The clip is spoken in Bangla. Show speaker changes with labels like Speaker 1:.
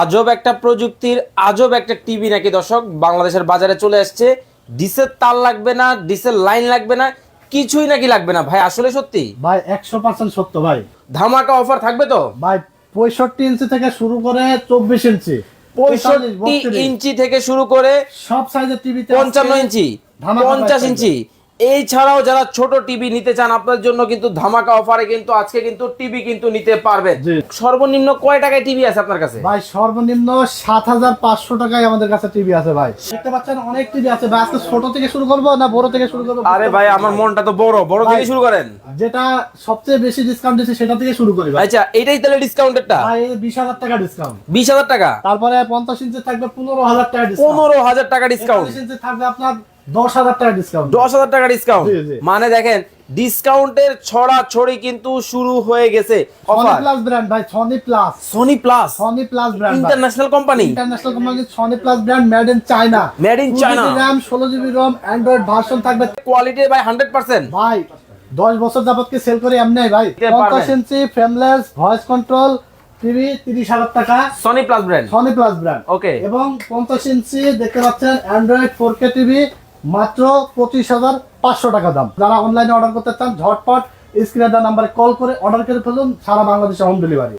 Speaker 1: আজব একটা প্রযুক্তির আজব একটা টিভি নাকি দর্শক? বাংলাদেশের বাজারে চলে আসছে ডিসের তার লাগবে না ডিসের লাইন লাগবে না কিছুই নাকি লাগবে না। ভাই আসলে সত্যি?
Speaker 2: ভাই একশো পার্সেন্ট সত্য ভাই।
Speaker 1: ধামাকা অফার থাকবে তো?
Speaker 2: ভাই পঁয়ষট্টি ইঞ্চি থেকে শুরু করে চব্বিশ ইঞ্চি।
Speaker 1: পঁয়ষট্টি ইঞ্চি থেকে শুরু করে
Speaker 2: সব সাইজের টিভি
Speaker 1: পঞ্চান্ন ইঞ্চি পঞ্চাশ ইঞ্চি। এই ছাড়াও যারা ছোট টিভি নিতে চান আপনার জন্য কিন্তু ধামাকা অফারে কিন্তু আজকে কিন্তু টিভি কিন্তু নিতে পারবেন। সর্বনিম্ন কয় টাকায় টিভি আছে আপনার কাছে?
Speaker 2: ভাই সর্বনিম্ন সাত হাজার পাঁচশো টাকায় আমাদের কাছে টিভি আছে ভাই। দেখতে পাচ্ছেন অনেক টিভি আছে ভাই। আজকে ছোট থেকে শুরু করব না বড় থেকে শুরু করব?
Speaker 1: আরে ভাই আমার মনটা তো বড়। বড় থেকে শুরু করেন।
Speaker 2: যেটা সবচেয়ে বেশি ডিসকাউন্ট দিচ্ছে সেটা থেকে শুরু করি ভাই।
Speaker 1: আচ্ছা এটাই তাহলে ডিসকাউন্টেরটা
Speaker 2: ভাই বিশ হাজার টাকা ডিসকাউন্ট
Speaker 1: বিশ হাজার টাকা?
Speaker 2: তারপরে পঞ্চাশ ইঞ্চি থাকবে পনেরো হাজার টাকা ডিসকাউন্ট
Speaker 1: পনেরো হাজার টাকা ডিসকাউন্ট
Speaker 2: ইঞ্চি থাকবে আপনার দশ হাজার টাকা ডিসকাউন্ট
Speaker 1: দশ হাজার টাকা ডিসকাউন্ট
Speaker 2: জি, জি।
Speaker 1: মানে দেখেন ডিসকাউন্টের ছড়া ছড়ি কিন্তু শুরু হয়ে গেছে।
Speaker 2: সনি প্লাস ব্র্যান্ড ভাই Sony plus
Speaker 1: Sony plus
Speaker 2: Sony plus brand
Speaker 1: international company
Speaker 2: international company Sony plus brand made in China version থাকবে।
Speaker 1: কোয়ালিটি হান্ড্রেড পার্সেন্ট
Speaker 2: ভাই দশ বছর যাবতকে সেল করে এমনি ভাই?
Speaker 1: দিতে পারবেন।
Speaker 2: পঞ্চাশ inch frameless voice control TV তিরিশ হাজার টাকা।
Speaker 1: Sony plus brand
Speaker 2: Sony plus brand
Speaker 1: okay
Speaker 2: এবং পঞ্চাশ ইঞ্চি দেখতে পাচ্ছেন অ্যান্ড্রয়েড ফোর কে টিভি মাত্র পঁচিশ হাজার পাঁচশো টাকা দাম। যারা অনলাইনে অর্ডার করতে চান, ঝটপট স্ক্রিনে দেওয়া নাম্বারে কল করে অর্ডার করে ফেলুন, সারা বাংলাদেশে হোম ডেলিভারি